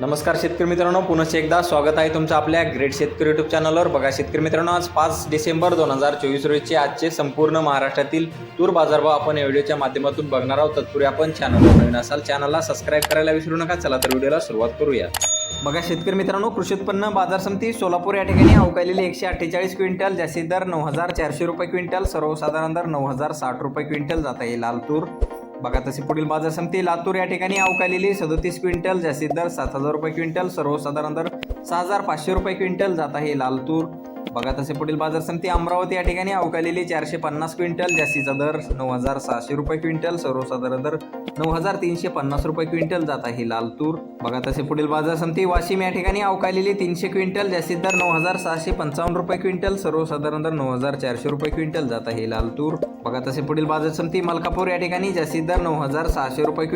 नमस्कार शेतकरी मित्रांनो पुनश्च एकदा स्वागत आहे तुमचं आपल्या ग्रेट शेतकरी यूट्यूब चॅनलवर बघा शेतकरी मित्रांनो आज पाच डिसेंबर दोन हजार चोवीस रोजीचे आजचे संपूर्ण महाराष्ट्रातील तूर बाजारभाव आपण या व्हिडिओच्या माध्यमातून बघणार आहोत. तत्पूर्वी आपण चॅनलवर नवीन असाल चॅनलला सबस्क्राईब करायला विसरू नका. चला तर व्हिडिओला सुरुवात करूया. बघा शेतकरी मित्रांनो कृषी उत्पन्न बाजार समिती सोलापूर या ठिकाणी अवकालेली एकशे अठ्ठेचाळीस क्विंटल जास्तीत दर नऊ हजार चारशे रुपये क्विंटल सर्वसाधारण दर नऊ हजार साठ रुपये क्विंटल जात आहे लाल तूर. बघा तसे पुढील बाजार समिती लातूर या ठिकाणी अवकालेली सदोतीस क्विंटल जास्तीत दर सात हजार रुपये क्विंटल सर्वसाधारण दर सहा हजार पाचशे रुपये क्विंटल जात आहे लालतूर बघा तसे पुढील बाजार समिती अमरावती या ठिकाणी अवकालेली चारशे पन्नास क्विंटल जास्तीचा दर नऊ हजार सहाशे रुपये क्विंटल सर्वसाधारण दर नऊ हजार तीनशे पन्नास रुपये क्विंटल जात आहे लाल तूर. बघा तसे पुढील बाजार समिती वाशिम या ठिकाणी अवकालेली तीनशे क्विंटल जास्तीत दर नऊ हजार सहाशे पंचावन्न रुपये क्विंटल सर्वसाधारण दर नऊ हजार चारशे रुपये क्विंटल जात आहे लाल तूर. बघा तसे पुढील बाजार समिती मलकापूर या ठिकाणी जास्तीत दर नऊ हजार सहाशे रुपये